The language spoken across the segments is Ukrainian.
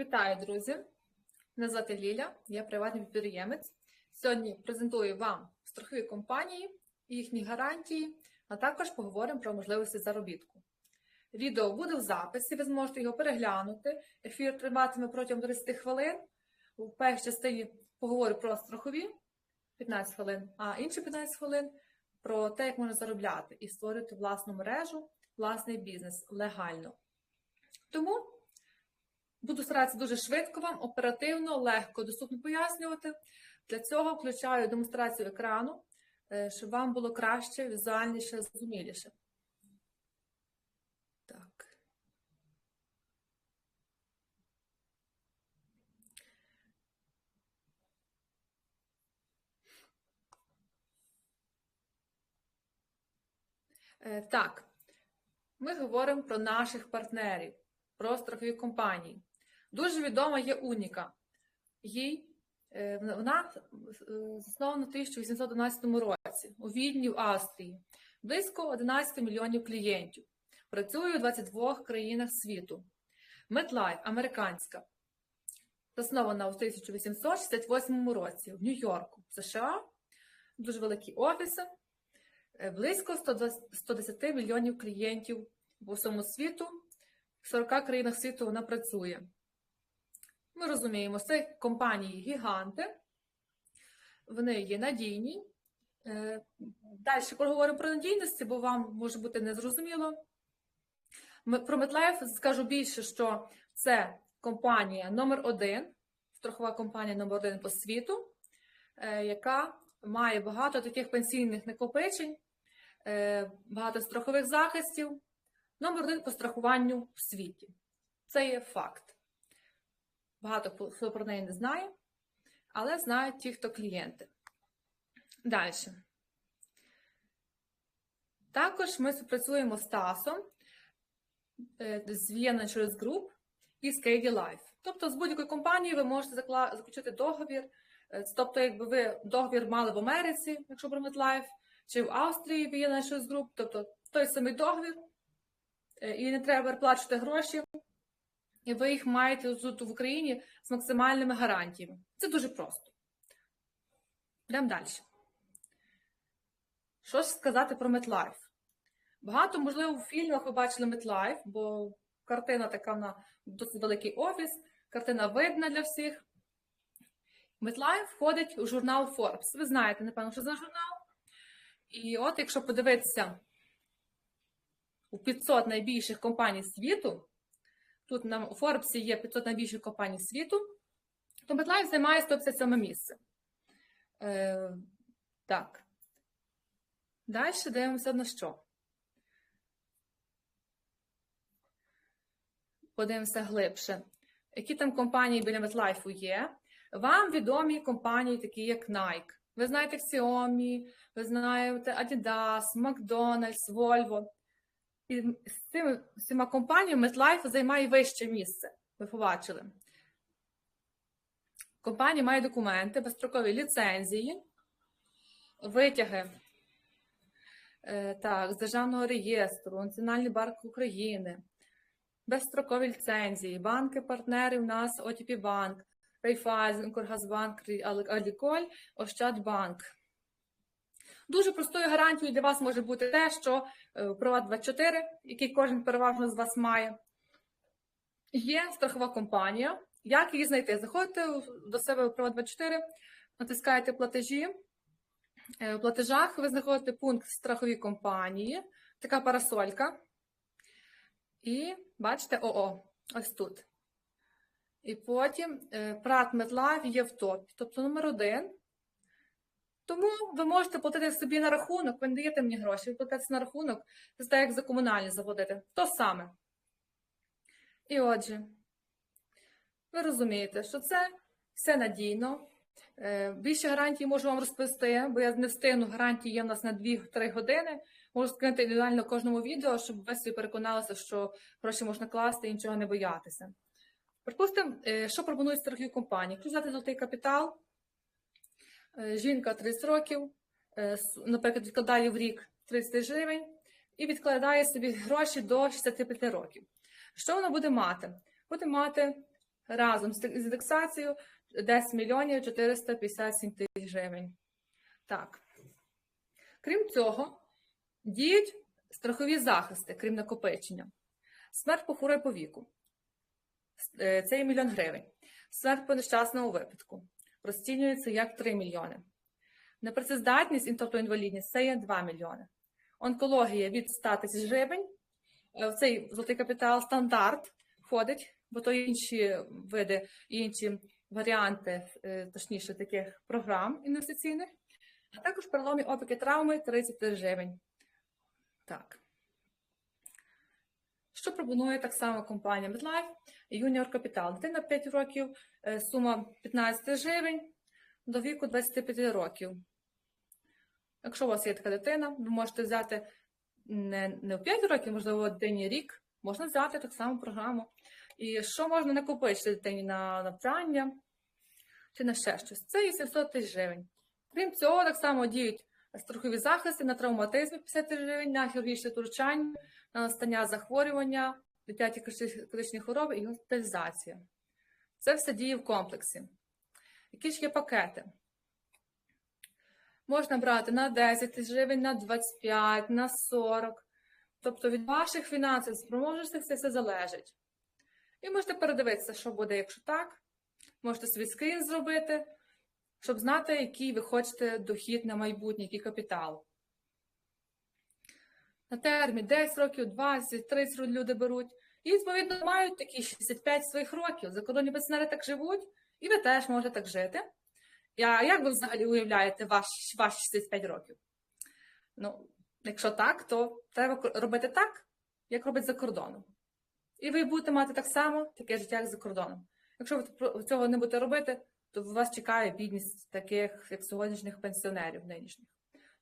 Вітаю, друзі! Мене звати Ліля, я приватний підприємець. Сьогодні презентую вам страхові компанії, їхні гарантії, а також поговоримо про можливості заробітку. Відео буде в записі, ви зможете його переглянути. Ефір триватиме протягом 30 хвилин. У першій частині поговорю про страхові 15 хвилин, а інші 15 хвилин про те, як можна заробляти і створити власну мережу, власний бізнес легально. Тому Буду старатися дуже швидко вам, оперативно, легко, доступно пояснювати. Для цього включаю демонстрацію екрану, е, щоб вам було краще, візуальніше, зрозуміліше. Так. Е, Так, ми говоримо про наших партнерів, про страхові компанії. Дуже відома є Уніка. Їй е, вона е, заснована в 1812 році у Відні, в Австрії. Близько 11 мільйонів клієнтів. Працює у 22 країнах світу. MetLife американська. Заснована у 1868 році в Нью-Йорку, США. Дуже великі офіси. Е, Близько 110 мільйонів клієнтів по всьому світу. В 40 країнах світу вона працює. Ми розуміємо, це компанії гіганти, вони є надійні. Далі поговоримо про надійність, бо вам може бути незрозуміло. Про MetLife скажу більше, що це компанія номер один, страхова компанія номер один по світу, е, яка має багато таких пенсійних накопичень, е, багато страхових захистів. Номер один по страхуванню в світі. Це є факт. Багато хто про неї не знає, але знають ті, хто клієнти. Далі. Також ми співпрацюємо з ТАСом, е, з Vienna Insurance Group і з KD Life. Тобто з будь-якої компанії ви можете заключити договір. Е, тобто, якби ви договір мали в Америці, якщо про MetLife, чи в Австрії Vienna Insurance Group, тобто той самий договір, е, і не треба переплачувати гроші і ви їх маєте тут в Україні з максимальними гарантіями. Це дуже просто. Йдемо далі. Що ж сказати про MetLife? Багато, можливо, в фільмах ви бачили MetLife, бо картина така на досить великий офіс, картина видна для всіх. MetLife входить у журнал Forbes. Ви знаєте, напевно, що за журнал. І от, якщо подивитися у 500 найбільших компаній світу, Тут на Форбсі є 500 найбільших компаній світу, то MetLife займає 157 місце. Е, Так. Далі дивимося на що. Подивимося глибше. Які там компанії біля MetLife є? Вам відомі компанії, такі як Nike. Ви знаєте Xiaomi, ви знаєте Adidas, McDonald's, Volvo. І з цими всіма компаніями MetLife займає вище місце. Ви побачили. Компанія має документи, безстрокові ліцензії, витяги е, так, з Державного реєстру, Національний банк України, безстрокові ліцензії, банки, партнери у нас ОТП Банк, Райфайзен, Укргазбанк, Аліколь, Ощадбанк. Дуже простою гарантією для вас може бути те, що е, Приват 24, який кожен переважно з вас має, є страхова компанія. Як її знайти? Заходите до себе у Приват 24, натискаєте платежі. Е, у платежах ви знаходите пункт страхові компанії, така парасолька. І бачите ОО, ось тут. І потім Прат Медлайв є в топі. Тобто номер один. Тому ви можете платити собі на рахунок, ви не даєте мені гроші, ви платите на рахунок, це так, як за комунальні заплатити. То саме. І отже, ви розумієте, що це все надійно. Е, більше гарантій можу вам розповісти, бо я не встигну, гарантії є в нас на 2-3 години. Можу скинути індивідуально кожному відео, щоб ви собі переконалися, що гроші можна класти і нічого не боятися. Припустимо, е, що пропонують страхові компанії. Якщо взяти золотий капітал. Е, жінка 30 років, е, наприклад, відкладає в рік 30 гривень і відкладає собі гроші до 65 років. Що вона буде мати? Буде мати разом з індексацією 10 мільйонів 457 тисяч гривень. Так. Крім цього, діють страхові захисти, крім накопичення. Смерть по по віку. Е, Це є мільйон гривень. Смерть по нещасному випадку розцінюється як 3 мільйони. Непрацездатність, тобто інвалідність, це є 2 мільйони. Онкологія від 100 тисяч гривень. Е, В цей золотий капітал стандарт входить, бо то інші види, інші варіанти, е, точніше, таких програм інвестиційних. А також переломі опіки травми 30 тисяч гривень. Так. Що пропонує так само компанія MedLife Junior Capital? Дитина 5 років, е, сума 15 тисяч гривень до віку 25 років. Якщо у вас є така дитина, ви можете взяти не, не в 5 років, можливо, дитині рік, можна взяти так само програму. І що можна накопичити дитині на навчання чи на ще щось? Це і 700 тисяч гривень. Крім цього, так само діють страхові захисти на травматизмі 50 гривень, на хірургічне втручання, настання захворювання, дитячі критичні хвороби і госпіталізація. Це все діє в комплексі. Які ж є пакети? Можна брати на 10 тисяч гривень, на 25, на 40. Тобто від ваших фінансових спроможностей це все залежить. І можете передивитися, що буде, якщо так. Можете свій скрін зробити, щоб знати, який ви хочете дохід на майбутнє, який капітал. На термін 10 років, 20, 30 років люди беруть. І, відповідно, мають такі 65 своїх років. Закордонні пенсіонери так живуть, і ви теж можете так жити. А як ви взагалі уявляєте ваш, ваш 65 років? Ну, якщо так, то треба робити так, як робить за кордоном. І ви будете мати так само таке життя, як за кордоном. Якщо ви цього не будете робити, то вас чекає бідність таких, як сьогоднішніх пенсіонерів нинішніх.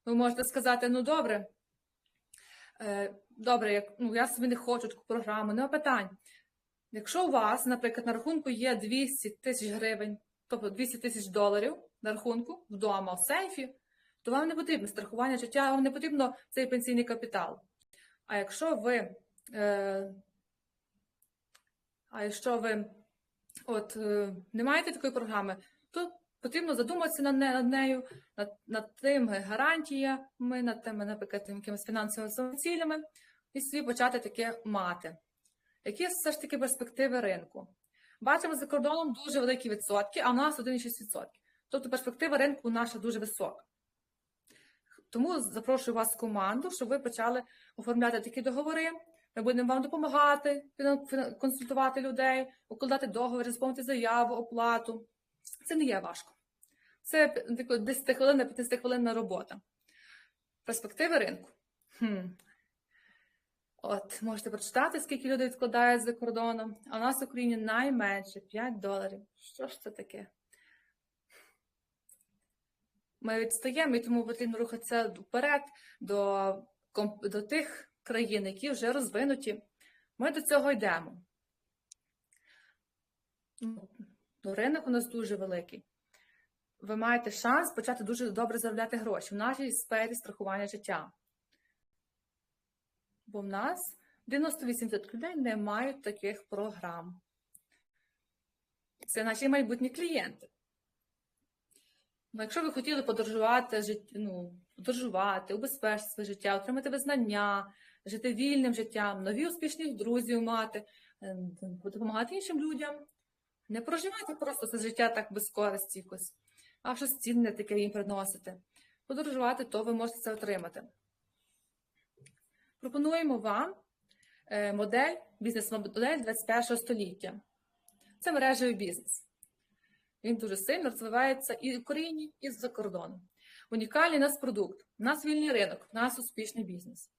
Ви можете сказати, ну добре, добре, як, ну, я собі не хочу таку програму, нема питань. Якщо у вас, наприклад, на рахунку є 200 тисяч гривень, тобто 200 тисяч доларів на рахунку вдома в сейфі, то вам не потрібно страхування життя, вам не потрібно цей пенсійний капітал. А якщо ви, е, а якщо ви от, е, не маєте такої програми, то потрібно задуматися над, нею, над, над тими гарантіями, над тими, наприклад, якимись фінансовими цілями, і собі почати таке мати. Які все ж таки перспективи ринку? Бачимо за кордоном дуже великі відсотки, а в нас 1,6%. Тобто перспектива ринку наша дуже висока. Тому запрошую вас в команду, щоб ви почали оформляти такі договори. Ми будемо вам допомагати, консультувати людей, укладати договори, заповнити заяву, оплату. Це не є важко. Це 10 хвилин, 15 хвилинна робота. Перспективи ринку. Хм. От, можете прочитати, скільки людей відкладають за кордоном. А у нас в Україні найменше 5 доларів. Що ж це таке? Ми відстаємо і тому потрібно рухатися вперед до, до тих країн, які вже розвинуті. Ми до цього йдемо. Ну, ну, Ринок у нас дуже великий. Ви маєте шанс почати дуже добре заробляти гроші в нашій сфері страхування життя. Бо в нас 98% людей не мають таких програм. Це наші майбутні клієнти. Бо якщо ви хотіли подорожувати, жит- ну, подорожувати, убезпечити своє життя, отримати визнання, жити вільним життям, нові успішних друзів мати, е, допомагати іншим людям, не проживати просто це життя так без користі якось, а щось цінне таке їм приносити. Подорожувати, то ви можете це отримати. Пропонуємо вам е, модель, бізнес-модель 21 століття. Це мережевий бізнес. Він дуже сильно розвивається і в Україні, і за кордоном. Унікальний у нас продукт, у нас вільний ринок, у нас успішний бізнес.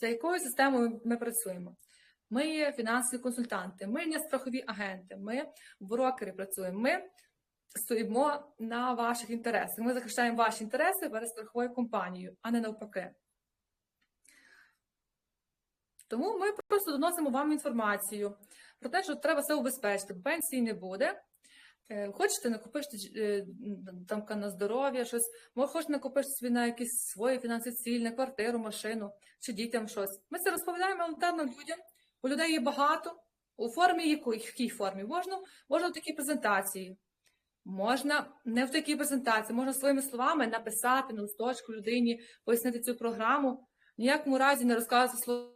За якою системою ми працюємо? Ми фінансові консультанти, ми не страхові агенти, ми брокери працюємо. Ми стоїмо на ваших інтересах. Ми захищаємо ваші інтереси перед страховою компанією, а не навпаки. Тому ми просто доносимо вам інформацію про те, що треба все убезпечити, пенсії не буде. Е, Хочете накопити е, там на здоров'я, щось, може, хочете накопити собі на якісь свої фінансові цілі, на квартиру, машину чи дітям щось. Ми це розповідаємо елементарно людям, бо людей є багато, У формі якої, в якій формі? Можна, можна в такій презентації. Можна не в такій презентації, можна своїми словами написати на листочку людині, пояснити цю програму. Ніякому разі не розказувати слово,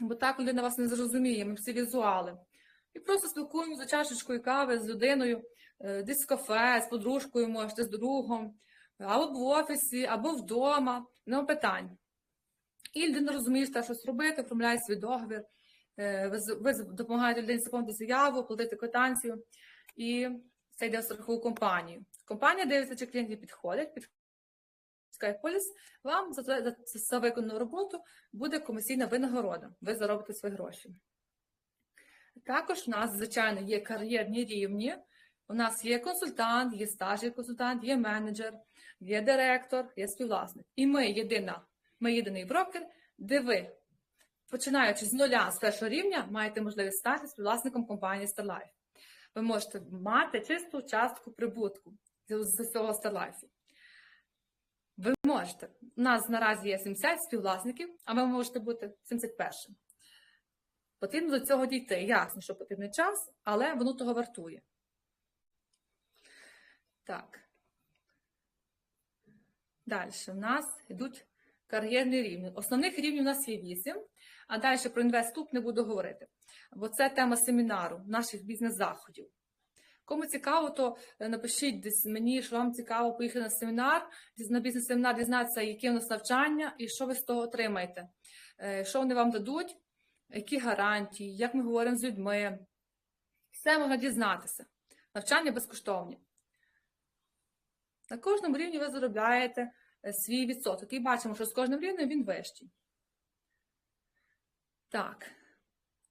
бо так людина вас не зрозуміє, ми всі візуали. І просто спілкуємося за чашечкою кави з людиною, е, десь в кафе, з подружкою можете, з другом, або в офісі, або вдома, нема питань. І людина розуміє, що щось робити, оформляє свій договір, ви, з- ви допомагаєте людині заповнити заяву, платити квитанцію, і це йде в страхову компанію. Компанія дивиться, чи клієнт підходить, підпускає поліс, вам за, за, виконану роботу буде комісійна винагорода. Ви заробите свої гроші. Також у нас, звичайно, є кар'єрні рівні. У нас є консультант, є стажний консультант, є менеджер, є директор, є співвласник. І ми єдина, ми єдиний брокер, де ви, починаючи з нуля з першого рівня, маєте можливість стати співвласником компанії StarLife. Ви можете мати чисту частку прибутку з цього StarLife. Ви можете. У нас наразі є 70 співвласників, а ви можете бути 71-м. Потрібно до цього дійти. Ясно, що потрібний час, але воно того вартує. Так. Далі в нас йдуть кар'єрні рівні. Основних рівнів у нас є 8, а далі про інвеступ не буду говорити, бо це тема семінару, наших бізнес-заходів. Кому цікаво, то е, напишіть десь мені, що вам цікаво поїхати на семінар, на бізнес-семінар дізнатися, яке у нас навчання і що ви з того отримаєте, Е, що вони вам дадуть, які гарантії, як ми говоримо з людьми. Все можна дізнатися. Навчання безкоштовні. На кожному рівні ви заробляєте е, свій відсоток. І бачимо, що з кожним рівнем він вищий. Так.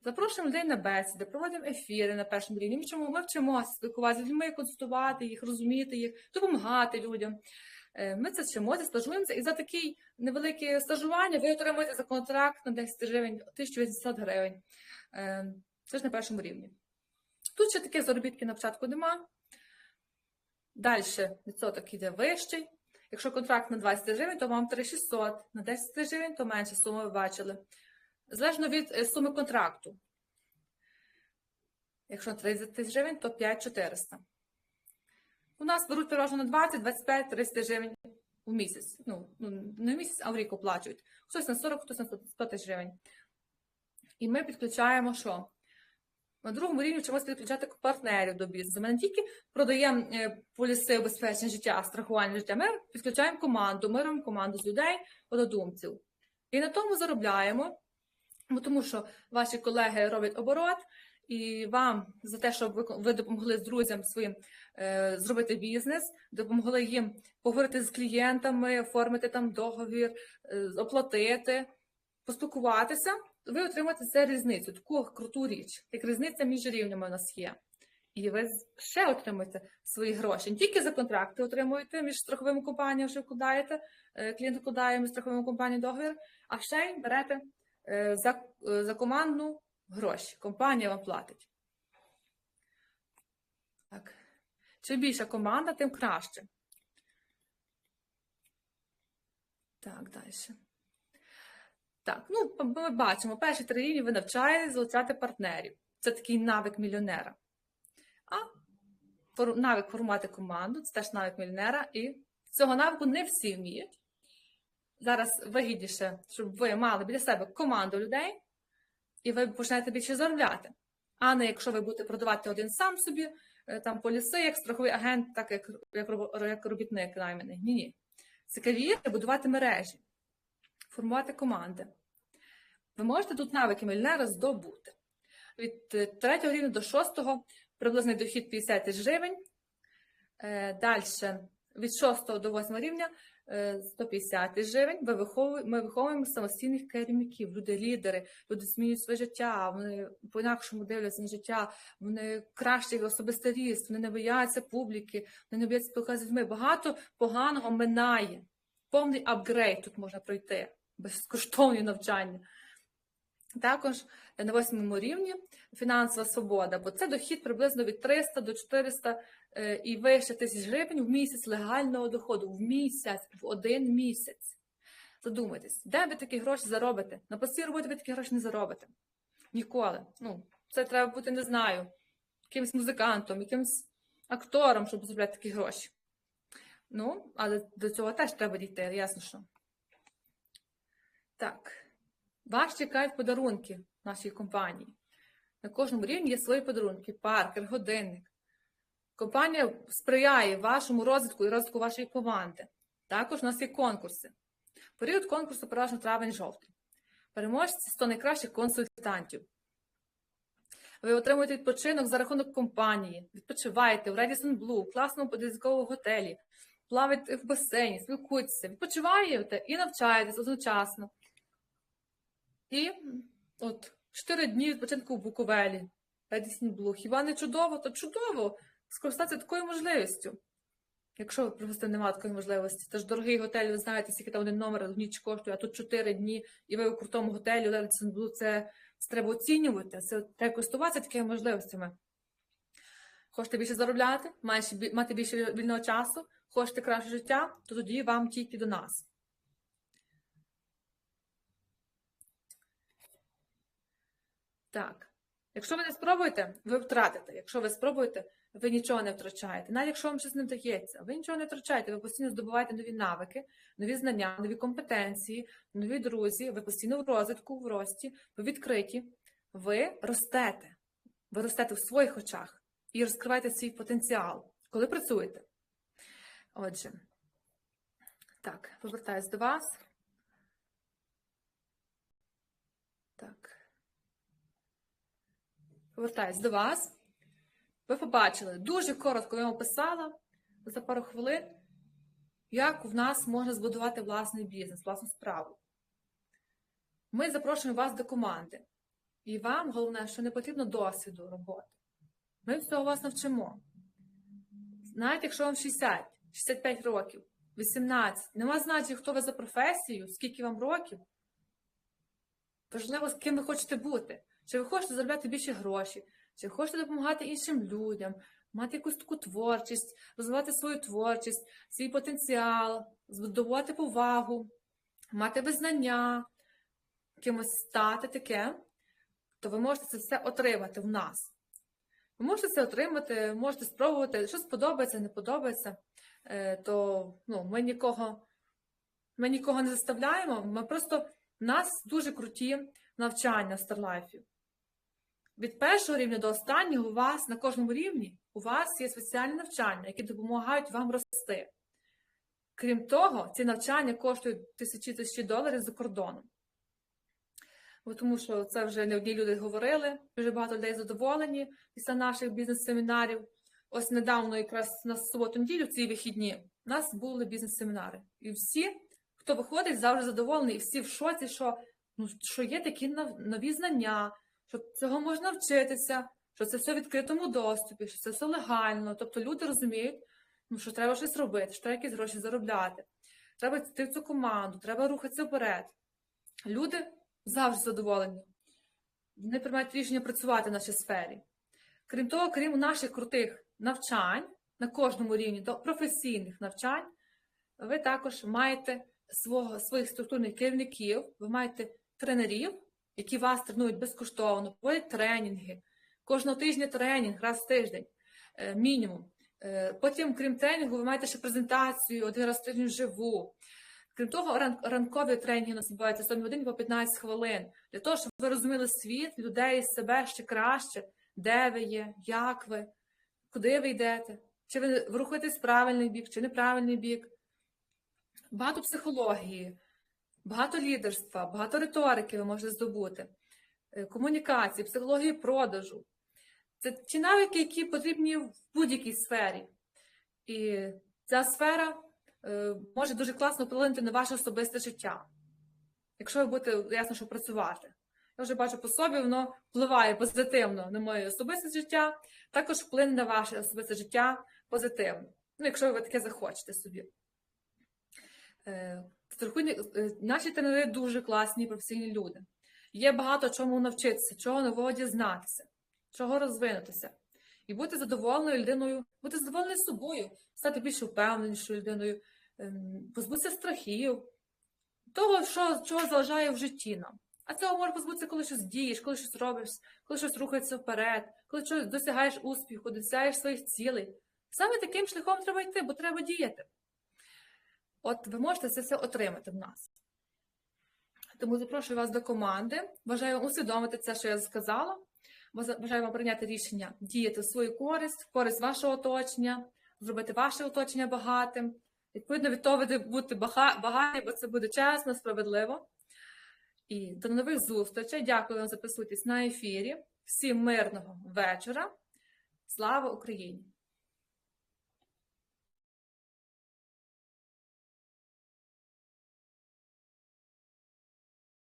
Запрошуємо людей на бесіди, проводимо ефіри на першому рівні. Ми вчимо, ми вчимося спілкуватися з людьми, консультувати їх, розуміти їх, допомагати людям. Е, Ми це вчимося, стажуємося, і за таке невелике стажування ви отримуєте за контракт на 10 гривень, 1800 гривень. Е, Це ж на першому рівні. Тут ще такі заробітки на початку нема. Далі відсоток йде вищий. Якщо контракт на 20 гривень, то вам 3600, на 10 гривень, то менше суми ви бачили. Залежно від е, суми контракту. Якщо на 30 тисяч гривень, то 5400. У нас беруть переважно на 20, 25, 30 гривень у місяць. Ну, ну, не в місяць, а в рік оплачують. Хтось на 40, хтось на 100 тисяч гривень. І ми підключаємо що? На другому рівні вчимося підключати партнерів до бізнесу. Ми не тільки продаємо е, поліси убезпечення життя, страхування життя, ми підключаємо команду, ми робимо команду з людей, однодумців. І на тому заробляємо, бо тому що ваші колеги роблять оборот, і вам за те, що ви, допомогли з друзям своїм е, зробити бізнес, допомогли їм поговорити з клієнтами, оформити там договір, е, оплатити, поспілкуватися, ви отримаєте це різницю, таку круту річ, як різниця між рівнями у нас є. І ви ще отримуєте свої гроші. Не тільки за контракти отримуєте між страховими компаніями, що вкладаєте, е, клієнт вкладає між страховими компаніями договір, а ще й берете за, е, за командну гроші. Компанія вам платить. Так. Чим більша команда, тим краще. Так, далі. Так, ну, ми бачимо, перші три рівні ви навчаєте залучати партнерів. Це такий навик мільйонера. А навик формувати команду це теж навик мільйонера, і цього навику не всі вміють. Зараз вигідніше, щоб ви мали біля себе команду людей, і ви почнете більше заробляти. А не якщо ви будете продавати один сам собі, е, там поліси, як страховий агент, так як, як, як робітник найманий. Ні, ні. Цікавіше будувати мережі, формувати команди. Ви можете тут навики мільйонера здобути. Від 3 рівня до 6 приблизний дохід 50 тисяч гривень. Далі від 6 до 8 рівня е, 150 тисяч гривень. Ви виховує- Ми виховуємо самостійних керівників, люди лідери, люди змінюють своє життя, вони по-інакшому дивляться на життя, вони кращий особистий ріст, вони не бояться публіки, вони не бояться спілкуватися з людьми. Багато поганого минає. Повний апгрейд тут можна пройти, безкоштовні навчання. Також на восьмому рівні фінансова свобода, бо це дохід приблизно від 300 до 400 е, і вище тисяч гривень в місяць легального доходу, в місяць, в один місяць. Задумайтесь, де ви такі гроші заробите? На постій роботі ви такі гроші не заробите. Ніколи. Ну, це треба бути, не знаю, якимось музикантом, якимось актором, щоб заробляти такі гроші. Ну, але до цього теж треба дійти, ясно що. Так. Вас чекають подарунки в нашій компанії. На кожному рівні є свої подарунки, паркер, годинник. Компанія сприяє вашому розвитку і розвитку вашої команди. Також у нас є конкурси. Період конкурсу переважно травень-жовтий. Переможці 100 найкращих консультантів. Ви отримуєте відпочинок за рахунок компанії, відпочиваєте в Radisson Blue, класному подизковому готелі, плаваєте в басейні, спілкуєтеся, відпочиваєте і навчаєтесь одночасно. І от 4 дні відпочинку в Буковелі, Radisson Blue. Хіба не чудово? То чудово скористатися такою можливістю. Якщо просто немає такої можливості, це ж дорогий готель, ви знаєте, скільки там один номер ніч коштує, а тут 4 дні, і ви у крутому готелі, Blue, це, це треба оцінювати, це треба користуватися такими можливостями. Хочете більше заробляти, мати більше вільного часу, хочете краще життя, то тоді вам тільки до нас. Так. Якщо ви не спробуєте, ви втратите. Якщо ви спробуєте, ви нічого не втрачаєте. Навіть якщо вам щось не вдається, ви нічого не втрачаєте, ви постійно здобуваєте нові навики, нові знання, нові компетенції, нові друзі, ви постійно в розвитку, в рості, ви відкриті, ви ростете. Ви ростете в своїх очах і розкриваєте свій потенціал, коли працюєте. Отже, так, повертаюсь до вас. Так. Повертаюсь до вас. Ви побачили, дуже коротко я вам описала за пару хвилин, як в нас можна збудувати власний бізнес, власну справу. Ми запрошуємо вас до команди. І вам головне, що не потрібно досвіду роботи. Ми всього вас навчимо. Навіть якщо вам 60, 65 років, 18, нема значення, хто ви за професією, скільки вам років. Важливо, з ким ви хочете бути. Чи ви хочете заробляти більше грошей, чи ви хочете допомагати іншим людям, мати якусь таку творчість, розвивати свою творчість, свій потенціал, здобувати повагу, мати визнання, кимось стати таке, то ви можете це все отримати в нас. Ви можете це отримати, можете спробувати, що сподобається, не подобається, е, то ну, ми нікого, ми нікого не заставляємо. Ми просто в нас дуже круті навчання в Старлайфі. Від першого рівня до останнього у вас на кожному рівні у вас є спеціальні навчання, які допомагають вам рости. Крім того, ці навчання коштують тисячі тисячі доларів за кордоном. Бо Тому що це вже не одні люди говорили, дуже багато людей задоволені після наших бізнес-семінарів. Ось недавно, якраз на суботу-неділю, ці вихідні, у нас були бізнес-семінари. І всі, хто виходить, завжди задоволені, і всі в шоці, що, ну, що є такі нові знання, що цього можна вчитися, що це все в відкритому доступі, що це все легально. Тобто люди розуміють, ну, що треба щось робити, що треба якісь гроші заробляти. Треба йти в цю команду, треба рухатися вперед. Люди завжди задоволені. Вони приймають рішення працювати в нашій сфері. Крім того, крім наших крутих навчань на кожному рівні до професійних навчань, ви також маєте свого, своїх структурних керівників, ви маєте тренерів, які вас тренують безкоштовно, проводять тренінги. Кожного тижня тренінг, раз в тиждень, е, мінімум. Е, Потім, крім тренінгу, ви маєте ще презентацію один раз в тиждень вживу. Крім того, ранкові тренінги у нас відбуваються 7 годин по 15 хвилин. Для того, щоб ви розуміли світ, людей, себе ще краще, де ви є, як ви, куди ви йдете, чи ви рухаєтесь правильний бік, чи неправильний бік. Багато психології, багато лідерства, багато риторики ви можете здобути, е, комунікації, психології продажу. Це ті навики, які потрібні в будь-якій сфері. І ця сфера е, може дуже класно вплинути на ваше особисте життя. Якщо ви будете ясно, що працювати. Я вже бачу по собі, воно впливає позитивно на моє особисте життя, також вплине на ваше особисте життя позитивно. Ну, якщо ви таке захочете собі. Е, Наші тренери дуже класні професійні люди. Є багато чому навчитися, чого нового дізнатися, чого розвинутися. І бути задоволеною людиною, бути задоволеною собою, стати більш впевненішою людиною, ем, позбутися страхів, того, що, чого заважає в житті нам. А цього може позбутися, коли щось дієш, коли щось робиш, коли щось рухається вперед, коли щось досягаєш успіху, досягаєш своїх цілей. Саме таким шляхом треба йти, бо треба діяти. От ви можете це все отримати в нас. Тому запрошую вас до команди. Бажаю усвідомити це, що я сказала. Бажа- Бажаю вам прийняти рішення діяти в свою користь, в користь вашого оточення, зробити ваше оточення багатим. Відповідно, від того ви бага- багаті, бо це буде чесно, справедливо. І до нових зустрічей. Дякую вам за присутність на ефірі. Всім мирного вечора. Слава Україні!